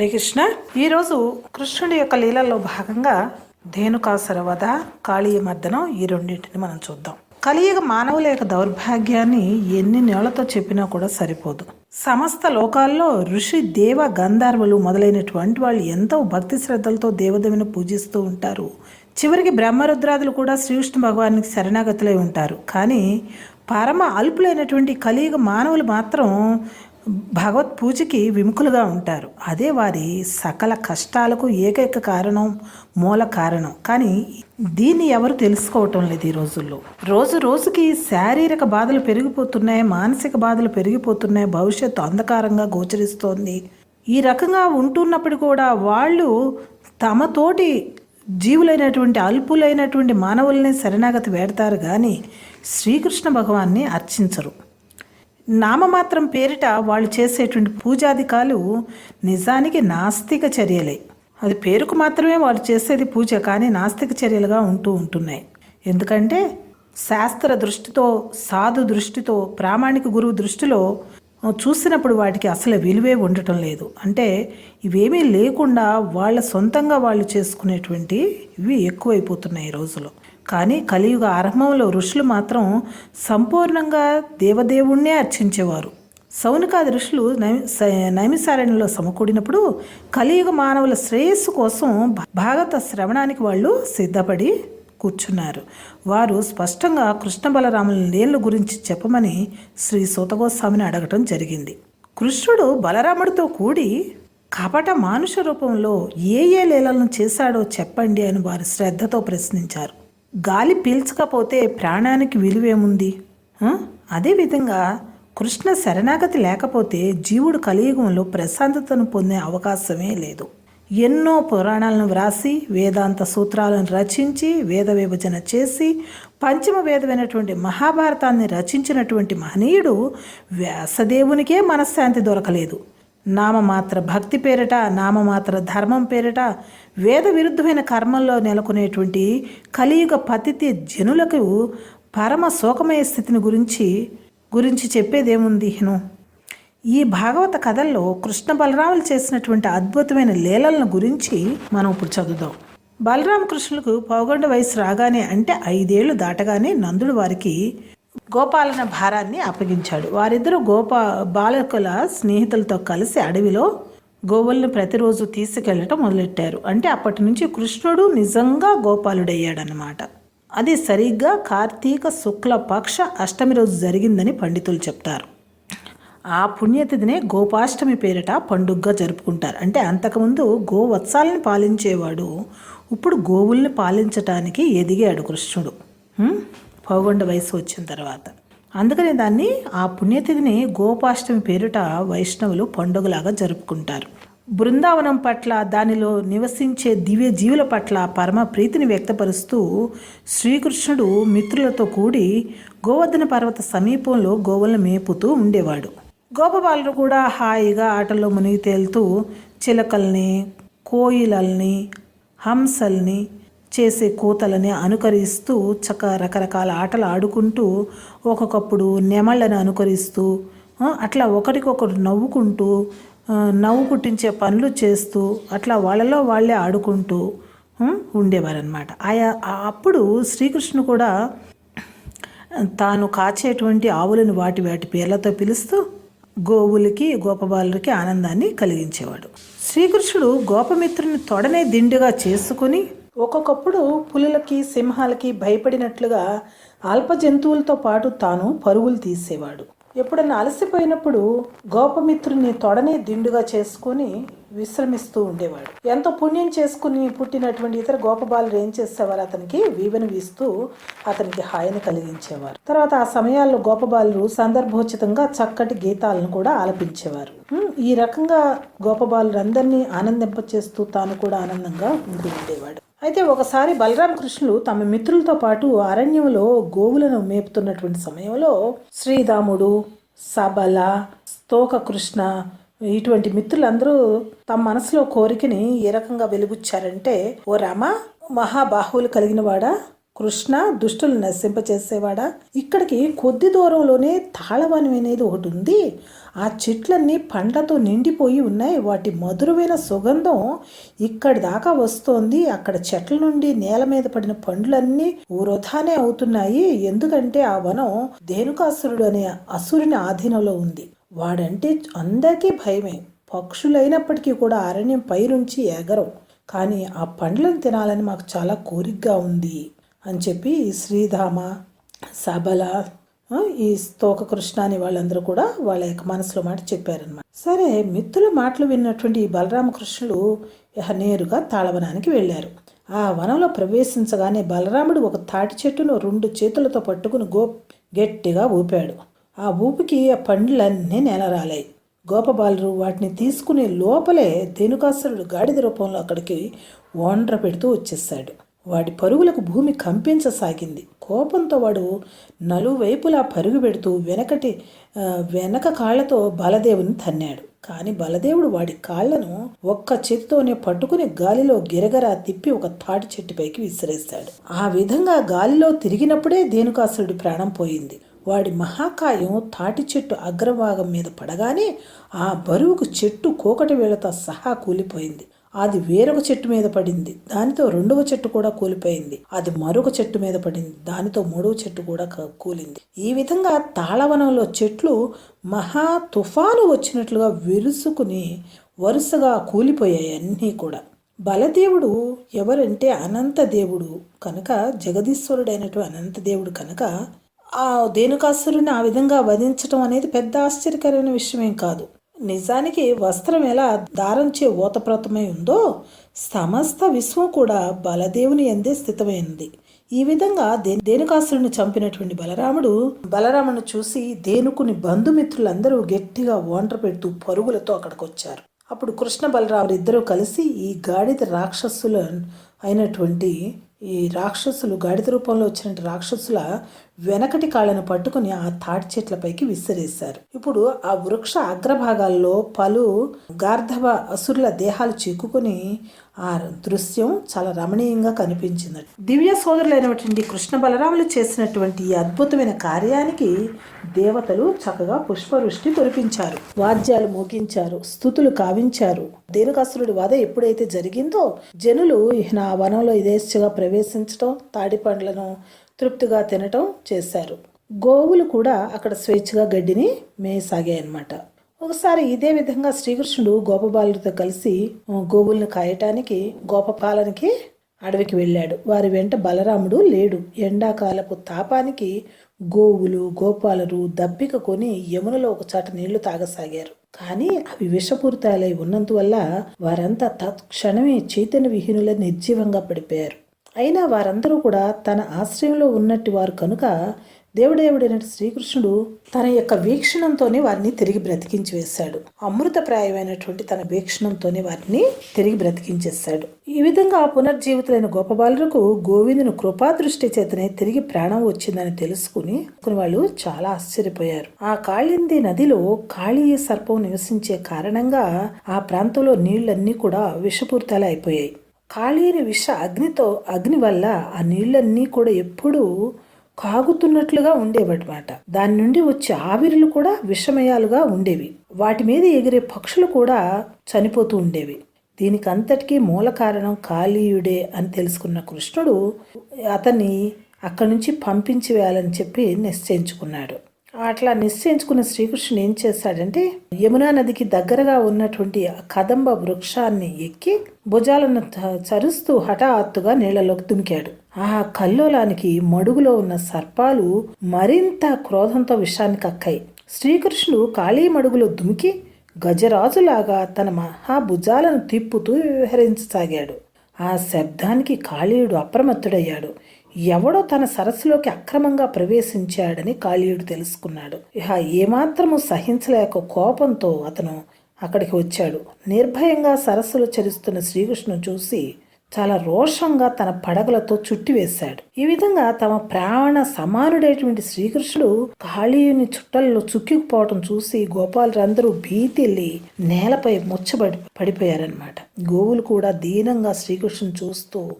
హరే కృష్ణ. ఈరోజు కృష్ణుడి యొక్క లీలల్లో భాగంగా ధేనుకాసుర వధ కాళీయ మర్దనం ఈ రెండింటిని మనం చూద్దాం. కలియుగ మానవుల యొక్క దౌర్భాగ్యాన్ని ఎన్ని నెలలతో చెప్పినా కూడా సరిపోదు. సమస్త లోకాల్లో ఋషి దేవ గంధర్వులు మొదలైనటువంటి వాళ్ళు ఎంతో భక్తి శ్రద్ధలతో దేవదేవిని పూజిస్తూ ఉంటారు. చివరికి బ్రహ్మరుద్రాదులు కూడా శ్రీకృష్ణ భగవానికి శరణాగతులై ఉంటారు. కానీ పరమ అల్పులైనటువంటి కలియుగ మానవులు మాత్రం భగవత్ పూజకి విముఖులుగా ఉంటారు. అదే వారి సకల కష్టాలకు ఏకైక కారణం మూల కారణం. కానీ దీన్ని ఎవరు తెలుసుకోవటం లేదు ఈ రోజుల్లో. రోజు రోజుకి శారీరక బాధలు పెరిగిపోతున్నాయి మానసిక బాధలు పెరిగిపోతున్నాయి భవిష్యత్తు అంధకారంగా గోచరిస్తోంది. ఈ రకంగా ఉంటున్నప్పుడు కూడా వాళ్ళు తమతోటి జీవులైనటువంటి అల్పులైనటువంటి మానవుల్ని శరణాగతి వేడతారు. కానీ శ్రీకృష్ణ భగవాన్ని అర్చించరు. నామమాత్రం పేరిట వాళ్ళు చేసేటువంటి పూజాధికాలు నిజానికి నాస్తిక చర్యలే. అది పేరుకు మాత్రమే వాళ్ళు చేసేది పూజ కానీ నాస్తిక చర్యలుగా ఉంటూ ఉంటున్నాయి. ఎందుకంటే శాస్త్ర దృష్టితో సాధు దృష్టితో ప్రామాణిక గురువు దృష్టిలో చూసినప్పుడు వాటికి అసలు విలువే ఉండటం లేదు. అంటే ఇవేమీ లేకుండా వాళ్ళ సొంతంగా వాళ్ళు చేసుకునేటువంటి ఇవి ఎక్కువైపోతున్నాయి ఈ రోజులో కానీ కలియుగ ఆరంభంలో ఋషులు మాత్రం సంపూర్ణంగా దేవదేవుణ్ణే అర్చించేవారు. సౌనికాది ఋషులు నైమి నైమిసారణ్యంలో సమకూడినప్పుడు కలియుగ మానవుల శ్రేయస్సు కోసం భాగవత శ్రవణానికి వాళ్ళు సిద్ధపడి కూర్చున్నారు. వారు స్పష్టంగా కృష్ణ బలరాముల నీళ్ళ గురించి చెప్పమని శ్రీ సూతగోస్వామిని అడగటం జరిగింది. కృష్ణుడు బలరాముడితో కూడి కపట మానుష రూపంలో ఏ ఏ లీలలను చేశాడో చెప్పండి అని వారు శ్రద్ధతో ప్రశ్నించారు. గాలి పీల్చకపోతే ప్రాణానికి విలువేముంది? అదేవిధంగా కృష్ణ శరణాగతి లేకపోతే జీవుడు కలియుగంలో ప్రశాంతతను పొందే అవకాశమే లేదు. ఎన్నో పురాణాలను వ్రాసి వేదాంత సూత్రాలను రచించి వేద విభజన చేసి పంచమ వేదమైనటువంటి మహాభారతాన్ని రచించినటువంటి మహనీయుడు వ్యాసదేవునికే మనశ్శాంతి దొరకలేదు. నామమాత్ర భక్తి పేరిట నామమాత్ర ధర్మం పేరిట వేద విరుద్ధమైన కర్మల్లో నెలకొనేటువంటి కలియుగ పతితి జనులకు పరమ శోకమయ స్థితిని గురించి గురించి చెప్పేదేముంది హిను? ఈ భాగవత కథల్లో కృష్ణ బలరాములు చేసినటువంటి అద్భుతమైన లీలలను గురించి మనం ఇప్పుడు చదువుదాం. బలరామకృష్ణులకు పౌగండ పౌగొండ వయసు రాగానే అంటే ఐదేళ్ళు దాటగానే నందుడు వారికి గోపాలన భారాన్ని అప్పగించాడు. వారిద్దరూ గోపా బాలకుల స్నేహితులతో కలిసి అడవిలో గోవులను ప్రతిరోజు తీసుకెళ్ళటం మొదలెట్టారు. అంటే అప్పటి నుంచి కృష్ణుడు నిజంగా గోపాలుడయ్యాడనమాట అది సరిగ్గా కార్తీక శుక్ల పక్ష అష్టమి రోజు జరిగిందని పండితులు చెప్తారు. ఆ పుణ్యతిథినే గోపాష్టమి పేరిట పండుగగా జరుపుకుంటారు. అంటే అంతకుముందు గోవత్సాలను పాలించేవాడు. ఇప్పుడు గోవుల్ని పాలించటానికి ఎదిగాడు కృష్ణుడు. హ్మ్? పౌగొండ వయసు వచ్చిన తర్వాత అందుకనే దాన్ని ఆ పుణ్యతిథిని గోపాష్టమి పేరిట వైష్ణవులు పండుగలాగా జరుపుకుంటారు బృందావనం పట్ల దానిలో నివసించే దివ్య జీవుల పట్ల పరమ ప్రీతిని వ్యక్తపరుస్తూ శ్రీకృష్ణుడు మిత్రులతో కూడి గోవర్ధన పర్వత సమీపంలో గోవులను మేపుతూ ఉండేవాడు గోపబాలుడు కూడా హాయిగా ఆటల్లో మునిగి తేలుతూ చిలకల్ని కోయిలల్ని హంసల్ని చేసే కూతలని అనుకరిస్తూ చక్క రకరకాల ఆటలు ఆడుకుంటూ ఒక్కొక్కప్పుడు నెమళ్ళని అనుకరిస్తూ అట్లా ఒకరికొకరు నవ్వుకుంటూ నవ్వు పుట్టించే పనులు చేస్తూ అట్లా వాళ్ళలో వాళ్ళే ఆడుకుంటూ ఉండేవారనమాట ఆయా అప్పుడు శ్రీకృష్ణుడు కూడా తాను కాచేటువంటి ఆవులను వాటి వాటి పేర్లతో పిలుస్తూ గోవులకి గోపబాలులకి ఆనందాన్ని కలిగించేవాడు. శ్రీకృష్ణుడు గోపమిత్రుని తొడనే దిండుగా చేసుకుని ఒక్కొక్కప్పుడు పులులకి సింహాలకి భయపడినట్లుగా అల్ప జంతువులతో పాటు తాను పరుగులు తీసేవాడు. ఎప్పుడన్నా అలసిపోయినప్పుడు గోపమిత్రుని తొడనే దిండుగా చేసుకుని విశ్రమిస్తూ ఉండేవాడు. ఎంతో పుణ్యం చేసుకుని పుట్టినటువంటి ఇతర గోపబాలు ఏం చేసేవారు? అతనికి వీవెను వీస్తూ అతనికి హాయిని కలిగించేవారు. తర్వాత ఆ సమయాల్లో గోపబాలు సందర్భోచితంగా చక్కటి గీతాలను కూడా ఆలపించేవారు. ఈ రకంగా గోపబాలురందరినీ ఆనందింపచేస్తూ తాను కూడా ఆనందంగా ఉంటూ ఉండేవాడు. అయితే ఒకసారి బలరామ కృష్ణులు తమ మిత్రులతో పాటు అరణ్యంలో గోవులను మేపుతున్నటువంటి సమయంలో శ్రీరాముడు సబల స్తోక కృష్ణ ఇటువంటి మిత్రులందరూ తమ మనసులో కోరికని ఏ రకంగా వెలుగుచ్చారంటే ఓ రామ మహాబాహువులు కలిగిన వాడా? కృష్ణ దుష్టులు నశింపచేసేవాడా? ఇక్కడికి కొద్ది దూరంలోనే తాళవనం అనేది ఒకటి ఉంది. ఆ చెట్లన్నీ పండ్లతో నిండిపోయి ఉన్నాయి. వాటి మధురమైన సుగంధం ఇక్కడి దాకా వస్తోంది. అక్కడ చెట్ల నుండి నేల మీద పడిన పండ్లన్నీ వృధానే అవుతున్నాయి. ఎందుకంటే ఆ వనం ధేనుకాసురుడు అనే అసురుని ఆధీనంలో ఉంది. వాడంటే అందరికీ భయమే. పక్షులైనప్పటికీ కూడా అరణ్యం పైనుంచి ఎగరం కానీ ఆ పండ్లను తినాలని మాకు చాలా కోరికగా ఉంది. అని చెప్పి శ్రీధామ సబల ఈ స్తోక కృష్ణ అని వాళ్ళందరూ కూడా వాళ్ళ యొక్క మనసులో మాట చెప్పారనమాట సరే మిత్రుల మాటలు విన్నటువంటి ఈ బలరామకృష్ణులు నేరుగా తాళవనానికి వెళ్ళారు. ఆ వనంలో ప్రవేశించగానే బలరాముడు ఒక తాటి చెట్టును రెండు చేతులతో పట్టుకుని గో గట్టిగా ఊపాడు. ఆ ఊపికి ఆ పండ్లన్నీ నేలరాలాయి. గోపబాలురు వాటిని తీసుకునే లోపలే ధేనుకాసురుడు గాడిద రూపంలో అక్కడికి ఓండ్ర పెడుతూ వచ్చేసాడు వాడి పరుగులకు భూమి కంపించసాగింది. కోపంతో వాడు నలువైపులా పరుగు పెడుతూ వెనకటి వెనక కాళ్ళతో బలదేవుని తన్నాడు. కానీ బలదేవుడు వాడి కాళ్ళను ఒక్క చేతితోనే పట్టుకుని గాలిలో గిరగరా తిప్పి ఒక తాటి చెట్టుపైకి విసిరేస్తాడు. ఆ విధంగా గాలిలో తిరిగినప్పుడే ధేనుకాసురుడి ప్రాణం పోయింది. వాడి మహాకాయం తాటి చెట్టు అగ్రభాగం మీద పడగానే ఆ బరువుకు చెట్టు కోకటి వేళతో సహా కూలిపోయింది. అది వేరొక చెట్టు మీద పడింది. దానితో రెండవ చెట్టు కూడా కూలిపోయింది. అది మరొక చెట్టు మీద పడింది. దానితో మూడవ చెట్టు కూడా కూలింది. ఈ విధంగా తాళవనంలో చెట్లు మహా తుఫాను వచ్చినట్లుగా విరుసుకుని వరుసగా కూలిపోయాయి అన్నీ కూడా. బలదేవుడు ఎవరంటే అనంత దేవుడు కనుక జగదీశ్వరుడైనటువంటి అనంత దేవుడు కనుక ఆ దేనుకాసురుని ఆ విధంగా వధించడం అనేది పెద్ద ఆశ్చర్యకరమైన విషయమేం కాదు. నిజానికి వస్త్రం ఎలా దారంచే ఓతప్రోతమై ఉందో సమస్త విశ్వం కూడా బలదేవుని ఎందే స్థితమైంది. ఈ విధంగా దే ధేనుకాసురుని చంపినటువంటి బలరాముడు బలరామును చూసి దేనుకుని బంధుమిత్రులందరూ గట్టిగా ఓండ్ర పెడుతూ పరుగులతో అక్కడికి వచ్చారు అప్పుడు కృష్ణ బలరాముడు ఇద్దరూ కలిసి ఈ గాడిద రాక్షసుల అయినటువంటి ఈ రాక్షసులు గాడిద రూపంలో వచ్చిన రాక్షసుల వెనకటి కాళ్ళను పట్టుకుని ఆ తాటి చెట్లపైకి విసిరేశారు. ఇప్పుడు ఆ వృక్ష అగ్రభాగాల్లో పలు గార్ధవ అసురుల దేహాలు చిక్కుకుని ఆ దృశ్యం చాలా రమణీయంగా కనిపించింది. దివ్య సోదరులైనటువంటి కృష్ణ బలరాములు చేసినటువంటి ఈ అద్భుతమైన కార్యానికి దేవతలు చక్కగా పుష్పవృష్టి కురిపించారు. వాద్యాలు మోగించారు స్థుతులు కావించారు. దేనుకాసురుడి వధ ఎప్పుడైతే జరిగిందో జనులు నా వనంలో యథేచ్ఛగా ప్రవేశించడం తాడి పండ్లను తృప్తిగా తినటం చేశారు. గోవులు కూడా అక్కడ స్వేచ్ఛగా గడ్డిని మేయసాగాయి అన్నమాట ఒకసారి ఇదే విధంగా శ్రీకృష్ణుడు గోపబాలుడితో కలిసి గోవులను గోవుల్ని కాయటానికి గోపపాలనికి అడవికి వెళ్ళాడు. వారి వెంట బలరాముడు లేడు. ఎండాకాలపు తాపానికి గోవులు గోపాలరు దబ్బిక కొని యమునలో ఒక చాట నీళ్ళు తాగసాగారు. కానీ అవి విషపూరితాలై ఉన్నందువల్ల వారంతా తత్క్షణమే చైతన్య విహీనుల నిర్జీవంగా పడిపోయారు. అయినా వారందరూ కూడా తన ఆశ్రయంలో ఉన్నట్టు వారు కనుక దేవుడేవుడైన శ్రీకృష్ణుడు తన యొక్క వీక్షణంతోనే వారిని తిరిగి బ్రతికించి వేశాడు. అమృతప్రాయమైనటువంటి తన వీక్షణంతోనే వారిని తిరిగి బ్రతికించేశాడు. ఈ విధంగా పునర్జీవితులైన గోపబాలులకు గోవిందుని కృపా దృష్టి చేతనే తిరిగి ప్రాణం వచ్చిందని తెలుసుకుని వాళ్ళు చాలా ఆశ్చర్యపోయారు. ఆ కాళింది నదిలో కాళీ సర్పం నివసించే కారణంగా ఆ ప్రాంతంలో నీళ్ళన్నీ కూడా విషపూరితాలు అయిపోయాయి. కాళీని విష అగ్నితో అగ్ని వల్ల ఆ నీళ్ళన్నీ కూడా ఎప్పుడూ కాగుతున్నట్లుగా ఉండేవన్నమాట. దాని నుండి వచ్చే ఆవిరులు కూడా విషమయాలుగా ఉండేవి. వాటి మీద ఎగిరే పక్షులు కూడా చనిపోతూ ఉండేవి. దీనికి అంతటికీ మూల కారణం కాళీయుడే అని తెలుసుకున్న కృష్ణుడు అతన్ని అక్కడి నుంచి పంపించి వేయాలని చెప్పి నిశ్చయించుకున్నాడు. అట్లా నిశ్చయించుకున్న శ్రీకృష్ణుడు ఏం చేశాడంటే యమునా నదికి దగ్గరగా ఉన్నటువంటి కదంబ వృక్షాన్ని ఎక్కి భుజాలను చరుస్తూ హఠాత్తుగా నీళ్ళలోకి దుమికాడు. ఆ కల్లోలానికి మడుగులో ఉన్న సర్పాలు మరింత క్రోధంతో విషాన్ని కక్కాయి శ్రీకృష్ణుడు కాళీ మడుగులో దుమికి గజరాజులాగా తన మహాభుజాలను తిప్పుతూ విహరించసాగాడు. ఆ శబ్దానికి కాళీయుడు అప్రమత్తుడయ్యాడు. ఎవడో తన సరస్సులోకి అక్రమంగా ప్రవేశించాడని కాళీయుడు తెలుసుకున్నాడు. ఇహ ఏమాత్రము సహించలేక కోపంతో అతను అక్కడికి వచ్చాడు. నిర్భయంగా సరస్సులో చరిస్తున్న శ్రీకృష్ణు చూసి చాలా రోషంగా తన పడగలతో చుట్టివేశాడు ఈ విధంగా తమ ప్రాణ సమానుడైనటువంటి శ్రీకృష్ణుడు కాళీయుని చుట్టల్లో చుక్కిపోవటం చూసి గోపాలురందరూ భీతిల్లి నేలపై ముచ్చబడి పడిపోయారనమాట గోవులు కూడా దీనంగా శ్రీకృష్ణుని చూస్తూ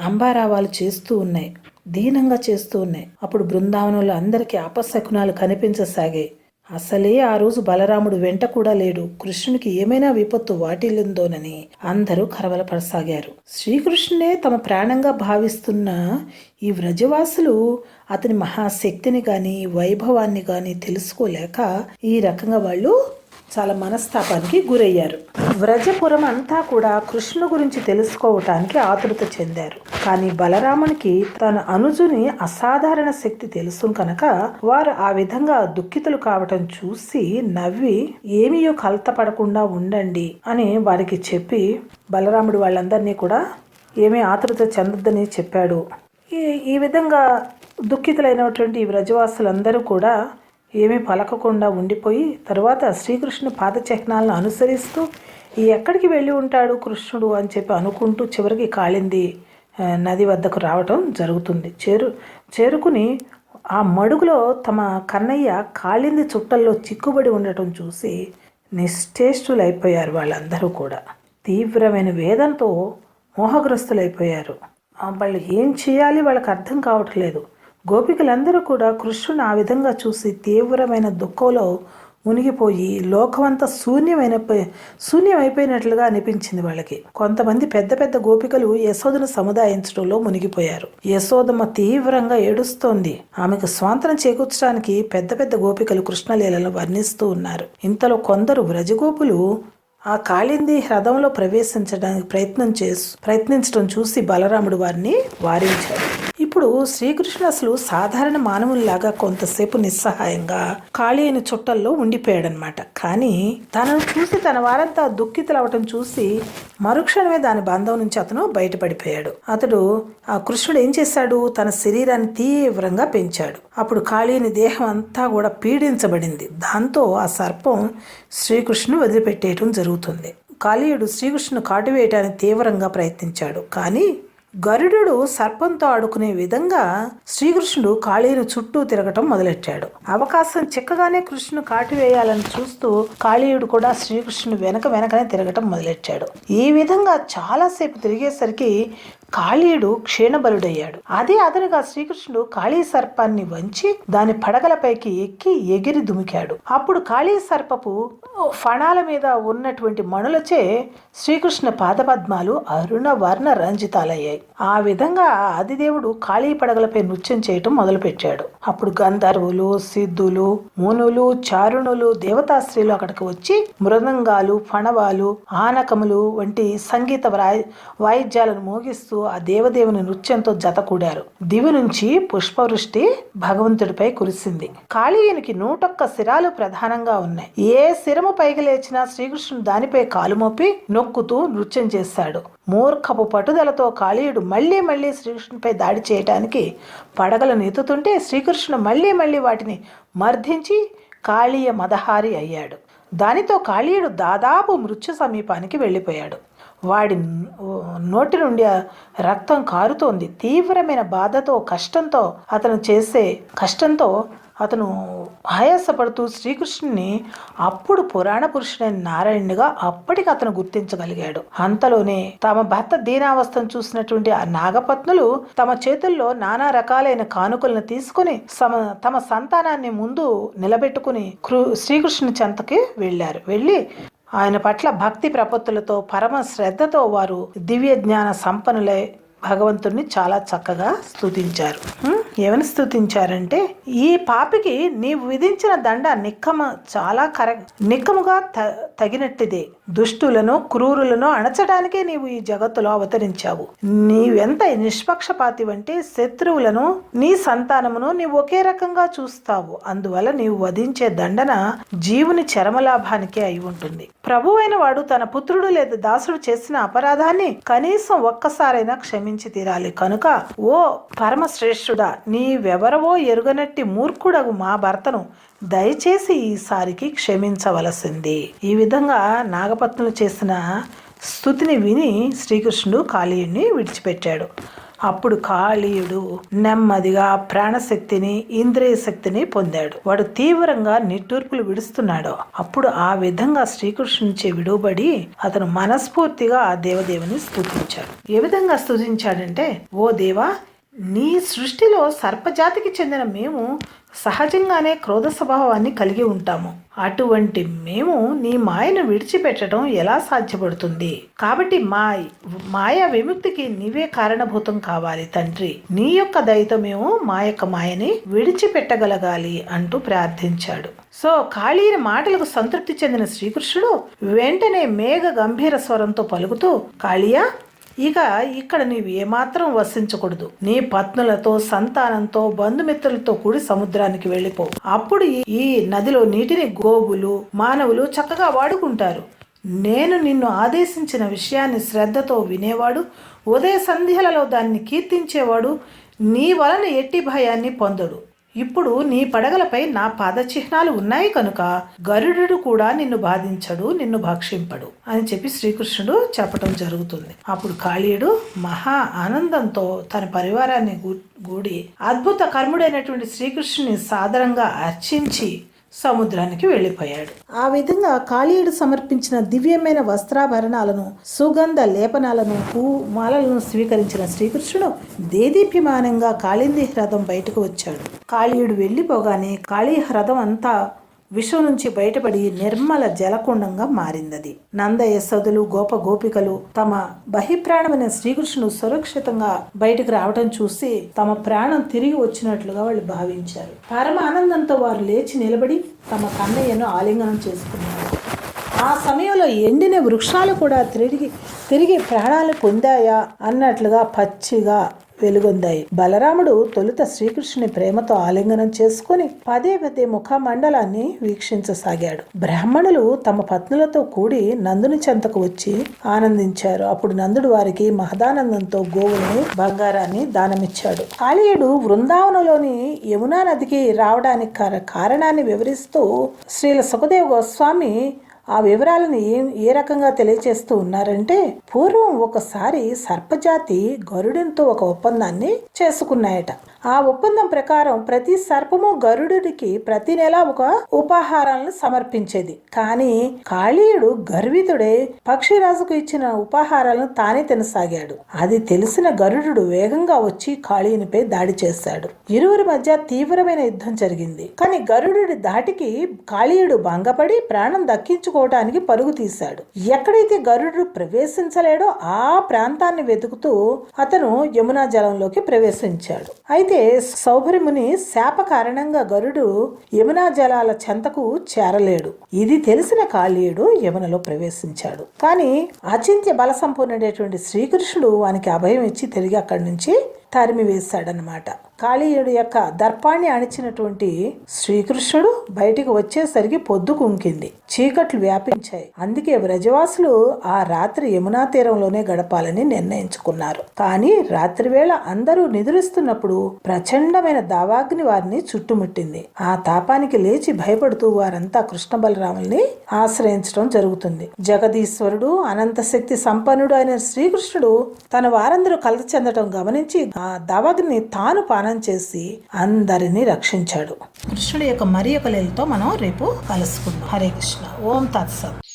అంబారావాలు చేస్తూ ఉన్నాయి దీనంగా చేస్తూ ఉన్నాయి. అప్పుడు బృందావనంలో అందరికీ అపశకునాలు కనిపించసాగాయి. అసలే ఆ రోజు బలరాముడు వెంట కూడా లేడు. కృష్ణునికి ఏమైనా విపత్తు వాటిల్లిందోనని అందరూ కరవలపడసాగారు. శ్రీకృష్ణునే తమ ప్రాణంగా భావిస్తున్న ఈ వ్రజవాసులు అతని మహాశక్తిని గాని వైభవాన్ని గాని తెలుసుకోలేక ఈ రకంగా వాళ్ళు చాలా మనస్తాపానికి గురయ్యారు. వ్రజపురం అంతా కూడా కృష్ణుని గురించి తెలుసుకోవటానికి ఆతృత చెందారు. కానీ బలరామునికి తన అనుజుని అసాధారణ శక్తి తెలుసు కనుక వారు ఆ విధంగా దుఃఖితులు కావటం చూసి నవ్వి ఏమీయో కలతపడకుండా ఉండండి అని వారికి చెప్పి బలరాముడు వాళ్ళందరినీ కూడా ఏమీ ఆతృత చెందొద్దని చెప్పాడు. ఈ ఈ విధంగా దుఃఖితులైనటువంటి ఈ వ్రజవాసులందరూ కూడా ఏమీ పలకకుండా ఉండిపోయి తరువాత శ్రీకృష్ణు పాదచిహ్నాలను అనుసరిస్తూ ఈ ఎక్కడికి వెళ్ళి ఉంటాడు కృష్ణుడు? అని చెప్పి అనుకుంటూ చివరికి కాళింది నది వద్దకు రావటం జరుగుతుంది. చేరు చేరుకుని ఆ మడుగులో తమ కన్నయ్య కాళింది చుట్టల్లో చిక్కుబడి ఉండటం చూసి నిశ్చేష్టులైపోయారు వాళ్ళందరూ కూడా. తీవ్రమైన వేదంతో మోహగ్రస్తులైపోయారు. వాళ్ళు ఏం చేయాలి? వాళ్ళకి అర్థం కావట్లేదు. గోపికలందరూ కూడా కృష్ణుని ఆ విధంగా చూసి తీవ్రమైన దుఃఖంలో మునిగిపోయి లోకమంతా శూన్యమైన శూన్యమైపోయినట్లుగా అనిపించింది వాళ్ళకి. కొంతమంది పెద్ద పెద్ద గోపికలు యశోదను సముదాయించడంలో మునిగిపోయారు. యశోదమ్మ తీవ్రంగా ఏడుస్తోంది. ఆమెకు స్వాంతనం చేకూర్చడానికి పెద్ద పెద్ద గోపికలు కృష్ణలీలలో వర్ణిస్తూ ఉన్నారు. ఇంతలో కొందరు వ్రజగోపులు ఆ కాళింది హ్రదంలో ప్రవేశించడానికి ప్రయత్నం చేసి ప్రయత్నించడం చూసి బలరాముడు వారిని వారించాడు ఇప్పుడు శ్రీకృష్ణుడు అసలు సాధారణ మానవుల్లాగా కొంతసేపు నిస్సహాయంగా ఖాళీ అయిన చుట్టల్లో ఉండిపోయాడనమాట కానీ తనను చూసి తన వారంతా దుఃఖితులవటం చూసి మరుక్షణమే దాని బంధం నుంచి అతను బయటపడిపోయాడు. అతడు ఆ కృష్ణుడు ఏం చేశాడు? తన శరీరాన్ని తీవ్రంగా పెంచాడు. అప్పుడు ఖాళీని దేహం అంతా కూడా పీడించబడింది. దాంతో ఆ సర్పం శ్రీకృష్ణుని వదిలిపెట్టేయటం జరుగుతుంది. కాళీయుడు శ్రీకృష్ణుని కాటువేయటానికి తీవ్రంగా ప్రయత్నించాడు. కానీ గరుడు సర్పంతో ఆడుకునే విధంగా శ్రీకృష్ణుడు కాళీని చుట్టూ తిరగటం మొదలెట్టాడు. అవకాశం చిక్కగానే కృష్ణుడు కాటివేయాలని చూస్తూ కాళీయుడు కూడా శ్రీకృష్ణుడు వెనక వెనకనే తిరగటం మొదలెట్టాడు. ఈ విధంగా చాలాసేపు తిరిగేసరికి కాళీయుడు క్షీణబలుడయ్యాడు. అదే అదనుగా శ్రీకృష్ణుడు కాళీ సర్పాన్ని వంచి దాని పడగలపైకి ఎక్కి ఎగిరి దుమికాడు. అప్పుడు కాళీ సర్పపు ఫణాల మీద ఉన్నటువంటి మణులచే శ్రీకృష్ణ పాదపద్మాలు అరుణ వర్ణ రంజితాలయ్యాయి. ఆ విధంగా ఆదిదేవుడు కాళీ పడగలపై నృత్యం చేయటం మొదలుపెట్టాడు. అప్పుడు గంధర్వులు సిద్ధులు మునులు చారుణులు దేవతాశ్రీలు అక్కడికి వచ్చి మృదంగాలు ఫణవాలు ఆనకములు వంటి సంగీత వాయి వాయిద్యాలను మోగిస్తూ ఆ దేవదేవుని నృత్యంతో జతకూడారు. దివి నుంచి పుష్పవృష్టి భగవంతుడిపై కురిసింది. కాళీయునికి నూటొక్క శిరాలు ప్రధానంగా ఉన్నాయి. ఏ శిరము పైకి లేచినా శ్రీకృష్ణుడు దానిపై కాలు మోపి నొక్కుతూ నృత్యం చేశాడు. మూర్ఖపు పట్టుదలతో కాళీయుడు మళ్ళీ మళ్ళీ శ్రీకృష్ణునిపై దాడి చేయటానికి పడగలను ఎత్తుతుంటే శ్రీకృష్ణుడు మళ్ళీ మళ్ళీ వాటిని మర్ధించి కాళీయ మదహారి అయ్యాడు. దానితో కాళీయుడు దాదాపు మృత్యు సమీపానికి వెళ్ళిపోయాడు. వాడి నోటి నుండి రక్తం కారుతోంది. తీవ్రమైన బాధతో కష్టంతో అతను చేసే కష్టంతో అతను ఆయాసపడుతూ శ్రీకృష్ణుని అప్పుడు పురాణ పురుషుడైన నారాయణుడిగా అప్పటికి అతను గుర్తించగలిగాడు. అంతలోనే తమ భర్త దీనావస్థను చూసినటువంటి ఆ నాగపత్నులు తమ చేతుల్లో నానా రకాలైన కానుకలను తీసుకుని సమ తమ సంతానాన్ని ముందు నిలబెట్టుకుని శ్రీకృష్ణుని చెంతకి వెళ్ళారు. వెళ్ళి ఆయన పట్ల భక్తి ప్రపత్తులతో పరమ శ్రద్ధతో వారు దివ్య జ్ఞాన సంపన్నులై. భగవంతుడిని చాలా చక్కగా స్తుతించారు. ఏమని స్తుతించారంటే ఈ పాపికి నీవు విధించిన దండ నిక్కమ చాలా కరెక్ట్ నిక్కముగా త- తగినట్టిదే. దుష్టులను క్రూరులను అణచడానికే నీవు ఈ జగత్తులో అవతరించావు. నీవెంత నిష్పక్షపాతి అంటే శత్రువులను నీ సంతానమును నీవు ఒకే రకంగా చూస్తావు. అందువల్ల నీవు వధించే దండన జీవుని చరమలాభానికే అయి ఉంటుంది. ప్రభువైన వాడు తన పుత్రుడు లేదా దాసుడు చేసిన అపరాధాన్ని కనీసం ఒక్కసారైనా క్షమించి తీరాలి. కనుక ఓ పరమశ్రేష్ఠుడా నీవెవరవో ఎరుగనట్టి మూర్ఖుడగు మా భర్తను దయచేసి ఈసారికి క్షమించవలసింది. ఈ విధంగా నాగపత్నులు చేసిన స్థుతిని విని శ్రీకృష్ణుడు కాళీయుణ్ణి విడిచిపెట్టాడు. అప్పుడు కాళీయుడు నెమ్మదిగా ప్రాణశక్తిని ఇంద్రియ శక్తిని పొందాడు. వాడు తీవ్రంగా నిట్టూర్పులు విడుస్తున్నాడు. అప్పుడు ఆ విధంగా శ్రీకృష్ణునిచే విడువబడి అతను మనస్ఫూర్తిగా ఆ దేవదేవుని స్థుతించాడు. ఏ విధంగా స్థుతించాడంటే ఓ దేవా నీ సృష్టిలో సర్పజాతికి చెందిన మేము సహజంగానే క్రోధ స్వభావాన్ని కలిగి ఉంటాము. అటువంటి మేము నీ మాయను విడిచిపెట్టడం ఎలా సాధ్యపడుతుంది? కాబట్టి మా మాయ విముక్తికి నీవే కారణభూతం కావాలి తండ్రి. నీ యొక్క దయతో మేము మా యొక్క మాయని విడిచిపెట్టగలగాలి అంటూ ప్రార్థించాడు. సో కాళీని మాటలకు సంతృప్తి చెందిన శ్రీకృష్ణుడు వెంటనే మేఘ గంభీర స్వరంతో పలుకుతూ కాళీయా ఇక ఇక్కడ నీవు ఏమాత్రం వసించకూడదు. నీ పత్నులతో సంతానంతో బంధుమిత్రులతో కూడి సముద్రానికి వెళ్ళిపో. అప్పుడు ఈ- నదిలో నీటిని గోవులు మానవులు చక్కగా వాడుకుంటారు. నేను నిన్ను ఆదేశించిన విషయాన్ని శ్రద్ధతో వినేవాడు ఉదయ సంధ్యలలో దాన్ని కీర్తించేవాడు నీ వలన ఎట్టి భయాన్ని పొందడు. ఇప్పుడు నీ పడగలపై నా పాదచిహ్నాలు ఉన్నాయి కనుక గరుడు కూడా నిన్ను బాధించడు నిన్ను భక్షింపడు అని చెప్పి శ్రీకృష్ణుడు చెప్పటం జరుగుతుంది. అప్పుడు కాళీయుడు మహా ఆనందంతో తన పరివారాన్ని గూడి అద్భుత కర్ముడైనటువంటి శ్రీకృష్ణుని సాదరంగా అర్చించి సముద్రానికి వెళ్ళిపోయాడు. ఆ విధంగా కాళీయుడు సమర్పించిన దివ్యమైన వస్త్రాభరణాలను సుగంధ లేపనాలను పూ మాలలను స్వీకరించిన శ్రీకృష్ణుడు దేదీప్యమానంగా కాళింది హ్రదం బయటకు వచ్చాడు. కాళీయుడు వెళ్ళిపోగానే కాళీ హ్రదం అంతా విషం నుంచి బయటపడి నిర్మల జలకుండంగా మారిందది. నంద యశోదులు గోప గోపికలు తమ బహిప్రాణమైన శ్రీకృష్ణుడు సురక్షితంగా బయటకు రావడం చూసి తమ ప్రాణం తిరిగి వచ్చినట్లుగా వాళ్ళు భావించారు. పరమ ఆనందంతో వారు లేచి నిలబడి తమ కన్నయ్యను ఆలింగనం చేసుకున్నారు. ఆ సమయంలో ఎండిన వృక్షాలు కూడా తిరిగి తిరిగి ప్రాణాలు పొందాయా అన్నట్లుగా పచ్చిగా వెలుగొందాయి. బలరాముడు తొలుత శ్రీకృష్ణుని ప్రేమతో ఆలింగనం చేసుకుని పదే పదే ముఖమండలాన్ని వీక్షించసాగాడు. బ్రాహ్మణులు తమ పత్నులతో కూడి నందుని చెంతకు వచ్చి ఆనందించారు. అప్పుడు నందుడు వారికి మహదానందంతో గోవుల్ని బంగారాన్ని దానమిచ్చాడు. ఆలియుడు వృందావనలోని యమునా నదికి రావడానికి కార- కారణాన్ని వివరిస్తూ శ్రీల సుఖదేవ గోస్వామి ఆ వివరాలను ఏ ఏ రకంగా తెలియచేస్తూ ఉన్నారంటే పూర్వం ఒకసారి సర్పజాతి గరుడంతో ఒక ఒప్పందాన్ని చేసుకున్నాయట. ఆ ఒప్పందం ప్రకారం ప్రతి సర్పము గరుడుడికి ప్రతి నెల ఒక ఉపాహారాలను సమర్పించేది. కానీ కాళీయుడు గర్వితుడే పక్షిరాజుకు ఇచ్చిన ఉపాహారాలను తానే తినసాగాడు. అది తెలిసిన గరుడు వేగంగా వచ్చి కాళీయునిపై దాడి చేశాడు. ఇరువురి మధ్య తీవ్రమైన యుద్ధం జరిగింది. కానీ గరుడి దాటికి కాళీయుడు భంగపడి ప్రాణం దక్కించుకోవటానికి పరుగు తీశాడు. ఎక్కడైతే గరుడు ప్రవేశించలేడో ఆ ప్రాంతాన్ని వెతుకుతూ అతను యమునా జలంలోకి ప్రవేశించాడు. అయితే సౌభరిముని శాప కారణంగా గరుడు యమునా జలాల చెంతకు చేరలేడు. ఇది తెలిసిన కాళీయుడు యమునలో ప్రవేశించాడు. కానీ అచింత్య బల సంపూర్ణుడైనటువంటి శ్రీకృష్ణుడు వానికి అభయం ఇచ్చి తిరిగి అక్కడి నుంచి తరిమి వేశాడనమాట కాళీయుడు యొక్క దర్పాన్ని అణిచినటువంటి శ్రీకృష్ణుడు బయటికి వచ్చేసరికి పొద్దు కుంకింది. చీకట్లు వ్యాపించాయి. అందుకే వ్రజవాసులు ఆ రాత్రి యమునా తీరంలోనే గడపాలని నిర్ణయించుకున్నారు. కానీ రాత్రి వేళ అందరూ నిద్రిస్తున్నప్పుడు ప్రచండమైన దావాగ్ని వారిని చుట్టుముట్టింది. ఆ తాపానికి లేచి భయపడుతూ వారంతా కృష్ణ బలరాముల్ని ఆశ్రయించడం జరుగుతుంది. జగదీశ్వరుడు అనంత శక్తి సంపన్నుడు అయిన శ్రీకృష్ణుడు తన వారందరూ కలత చెందడం గమనించి ఆ దవగ్ని తాను పానం చేసి అందరినీ రక్షించాడు. కృష్ణుడి యొక్క మరి ఒక లీలతో మనం రేపు కలుసుకుందాం. హరే కృష్ణ. ఓం తత్సత్.